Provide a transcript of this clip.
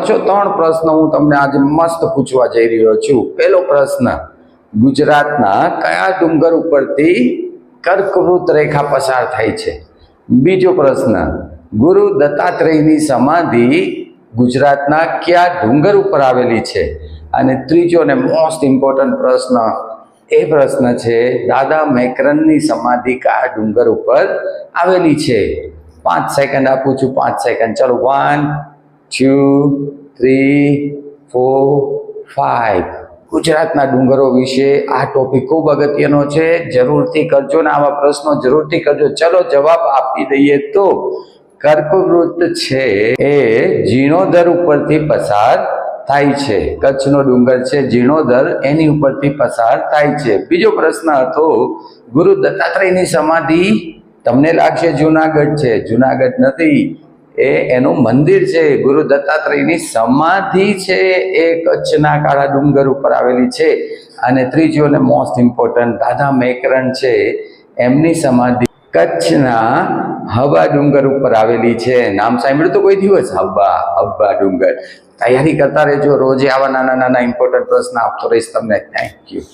છો ત્રણ પ્રશ્ન હું તમને આજે મસ્ત પૂછવા જઈ રહ્યો છું. પહેલો પ્રશ્ન, ગુજરાતના કયા ડુંગર ઉપરથી કર્કવૃત રેખા પસાર થાય છે? બીજો પ્રશ્ન, ગુરુ દત્તાત્રેયની સમાધિ ગુજરાતના કયા ડુંગર ઉપર આવેલી છે? અને ત્રીજો અને મોસ્ટ ઇમ્પોર્ટન્ટ પ્રશ્ન, એ પ્રશ્ન છે, દાદા મેકરનની સમાધિ કયા ડુંગર ઉપર આવેલી છે? પાંચ સેકન્ડ આપું છું, પાંચ સેકન્ડ ચલો one two three four five. ગુજરાતના ડુંગરો વિશે આ ટોપિક ખૂબ અગત્યનો છે. જરૂરથી કરજો ને આવા પ્રશ્નો જરૂરથી કરજો. ચલો જવાબ આપી દઈએ તો, કર્કવૃત્ત છે એ જીર્ણોધર ઉપરથી પસાર થાય છે. કચ્છનો ડુંગર છે જીર્ણોધર એની ઉપરથી પસાર થાય છે. બીજો પ્રશ્ન હતો, ગુરુ દત્તાત્રેયની સમાધિ તમને લાગશે જુનાગઢ છે. જુનાગઢ નથી. એ એનું મંદિર છે, ગુરુ દત્તાત્રેયની સમાધિ છે, એ કચ્છના કાળા ડુંગર ઉપર આવેલી છે. અને ત્રીજું અને મોસ્ટ ઇમ્પોર્ટન્ટ દાદા મેકરણ છે, એમની સમાધિ કચ્છના હવા ડુંગર ઉપર આવેલી છે. નામ સાંભળ્યું તો કોઈ દિવસ? હબ્બા હબ્બા ડુંગર. તૈયારી કરતા રહેજો. રોજે આવા નાના નાના ઇમ્પોર્ટન્ટ પ્રશ્ન આપતો રહીશ તમને. Thank you